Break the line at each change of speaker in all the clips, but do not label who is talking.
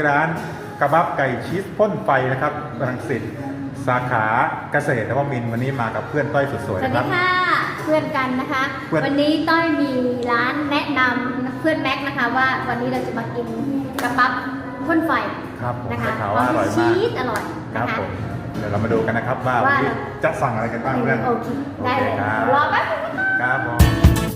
อยู่ที่ร้านกระบับไก่ชีสพ่นไฟนะครับรังสิตสาขาเกษตรนวมินทร์วันนี้มากับเพื่อนต้อยสุดสวย
สวัส
นะค
ดี
รับ
ค่ะเพื่อนกันนะคะ
เพื่อน
วันนี้ต้อยมีร้านแนะนำเพื่อนแม็กนะคะว่าวันนี้เราจะมากินกระปั๊บพ่นไฟ
ครับผม
นะคะ
ได้ข่าวว่าอร่อย
ชี
มาก
สอร่อย
ครั
นะ
บ
คะ
ผมเดี๋ยวเรามาดูกันนะครับว่า
ว่า
วันนี้จะสั่งอะไรกันบ้างเพื่อน
โอเคได้เลย
โอเคครับ
รอแป๊บนึงนะคะ
ครับผม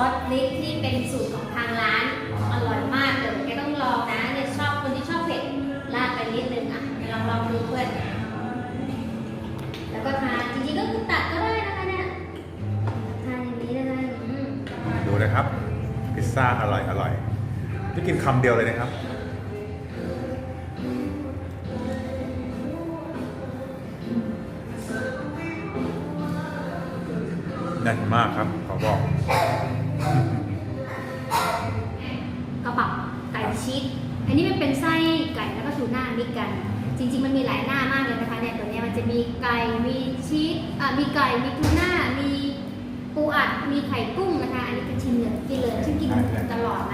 อสพริกที่เป็นสูตรของทางร้าน อร่อยมากเลยแกต้องลองนะเนี่ยชอบคนที่ชอบเผ็ดราดไปนิดนึงอะไปลองลองดูเพื่อน แล้วก็ทานจริงๆก็คือตัดก็ได้นะคะเนี่ยทานอย่างนี้เลยอืม
ดูเลยครับพิซซ่าอร่อยอร่อยจะกินคำเดียวเลยนะครับ แน่นมากครับขอบอก
กระปับไก่ชีสอันนี้มันเป็นไส้ไก่แล้วก็ทูน่ามิกกัน จริง ๆ มันมีหลายหน้ามากเลยนะคะเนี่ยตัวเนี้ยมันจะมีไก่มีชีสอ่ามีไก่มีทูน่ามีปูอัดมีไข่กุ้งนะคะ อันนี้เป็นชิมเลยกินเลยฉันกินตลอดนะ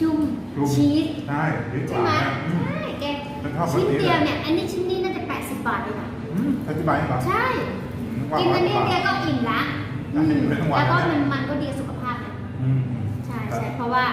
นุ่มชุ่ม
นุ่ม
ชีส
ใช่พริกห
ใช่
วาน
ไหม
นะอืม
ใช่แก
แล้วชอบแบบ
ชิ้น
นี้
เดียว
เลย
เนี่ย อันนี้ชิ้นนี้น่าจะ 80 บาทเองนะ
อืมอธิบายให้ฟัง
ใช่
อืมว่า
กินอันนี้
ว่า
แกก็อิ่มละ
น่าจะอยู่ได้ทั้งวัน
แล้วก็
นะ
มันมันก็ดีกับสุขภาพนะ
อืมอืม
ใช่
ครับ
ใช่เพราะว่า